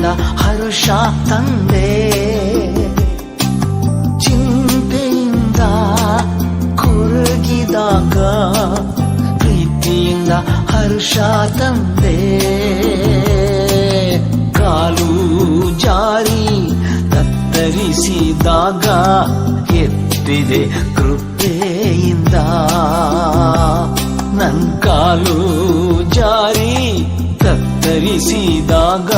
ಬಂದ ಹರುಷ ತಂದೆ ಚಿಂತೆಯಿಂದ ಕುರುಗಿದಾಗ ಪ್ರೀತಿಯಿಂದ ಹರುಷ ತಂದೆ ಕಾಲು ಜಾರಿ ತತ್ತರಿಸಿದಾಗ ಎತ್ತಿದೆ ಕೃಪೆ ಕಾಲು ಜಾರಿ ಕತ್ತರಿಸಿದಾಗ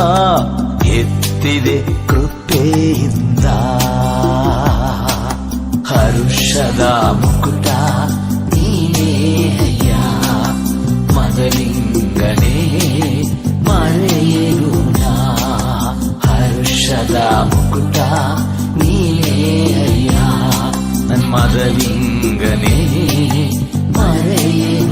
ಎತ್ತಿದೆ ಕೃಪೆಯಿಂದ. ಹರುಷದ ಮುಕುಟ ನೀನೇಯ ಮದಲಿಂಗನೇ ಮರೆಯಲು ಹರುಷದ ಮುಕುಟ ನೀನೇಯ ನನ್ನ ಮದಲಿಂಗನೇ ಮರೆಯಲು